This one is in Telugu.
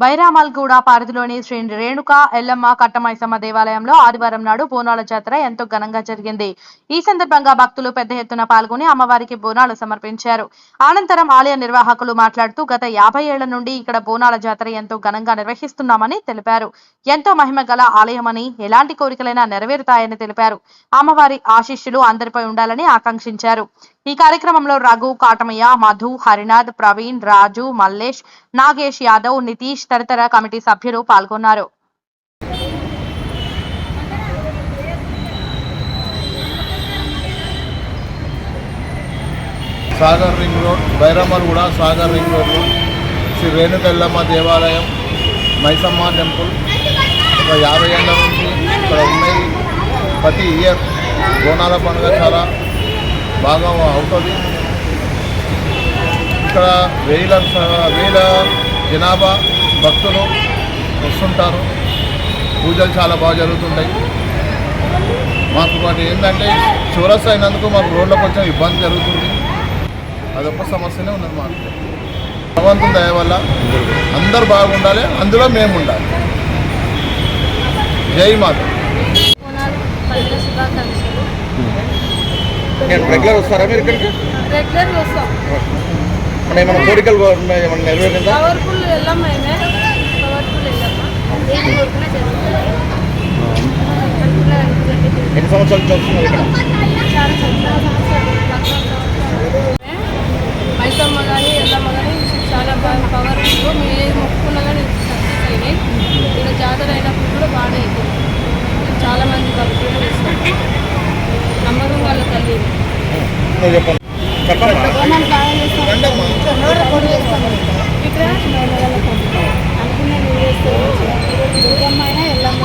బైరామల్గూడ పరిధిలోని శ్రీ రేణుక ఎల్లమ్మ కట్టమైసమ్మ దేవాలయంలో ఆదివారం నాడు బోనాల జాతర ఎంతో ఘనంగా జరిగింది. ఈ సందర్భంగా భక్తులు పెద్ద ఎత్తున పాల్గొని అమ్మవారికి బోనాలు సమర్పించారు. అనంతరం ఆలయ నిర్వాహకులు మాట్లాడుతూ గత యాభై ఏళ్ళ నుండి ఇక్కడ బోనాల జాతర ఎంతో ఘనంగా నిర్వహిస్తున్నామని తెలిపారు. ఎంతో మహిమ గల ఆలయమని ఎలాంటి కోరికలైనా నెరవేరుతాయని తెలిపారు. అమ్మవారి ఆశీస్సులు అందరిపై ఉండాలని ఆకాంక్షించారు. ఈ కార్యక్రమంలో రఘు కాటమయ్య మధు హరినాథ్ ప్రవీణ్ రాజు మల్లేష్ నాగేష్ యాదవ్ నితీష్ తదితర కమిటీ సభ్యులు పాల్గొన్నారు. Sagar ring road Bairammalaguda Sagar ring రోడ్లో శ్రీ రేణుకెల్లమ్మ దేవాలయం మైసమ్మ టెంపుల్. ఒక యాభై ఏళ్ళ నుంచి ఇక్కడ ఉన్నాయి. ప్రతి ఇయర్ బోనాల పండుగ చాలా బాగా అవుతుంది. ఇక్కడ వేల వేల జనాభా భక్తులు వస్తుంటారు. పూజలు చాలా బాగా జరుగుతుంటాయి. మాకు వాటి ఏంటంటే చౌరస్ అయినందుకు మాకు రోడ్లో కొంచెం ఇబ్బంది జరుగుతుంది. అదొక సమస్యనే ఉన్నది మాకు. భగవంతుని దయ వల్ల అందరు బాగుండాలి అందులో మేము ఉండాలి. జై మాత. రెగ్యులర్ వస్తారా మీరు ఇక్కడికి? రెగ్యులర్గా వస్తాం. మన ఏమైనా కోరికలు ఉన్నాయి ఏమైనా నెరవేరిందా? ఎన్ని సంవత్సరాల నుంచి వస్తున్నారు ఇక్కడ? మైసమ్మ కానీ ఎల్లమ్మ కానీ చాలా బాగా పవర్ఫుల్ మేము ఏది మొక్కుకున్నా కానీ సక్సెస్ అయినాయి ఇలా జాతర అయినప్పుడు కూడా బాగానే అవుతుంది చాలా మంది భక్తులు ఇస్తాం నమ్మకం వాళ్ళ తల్లి. ఇక్కడ అనుకున్న 你们买呢？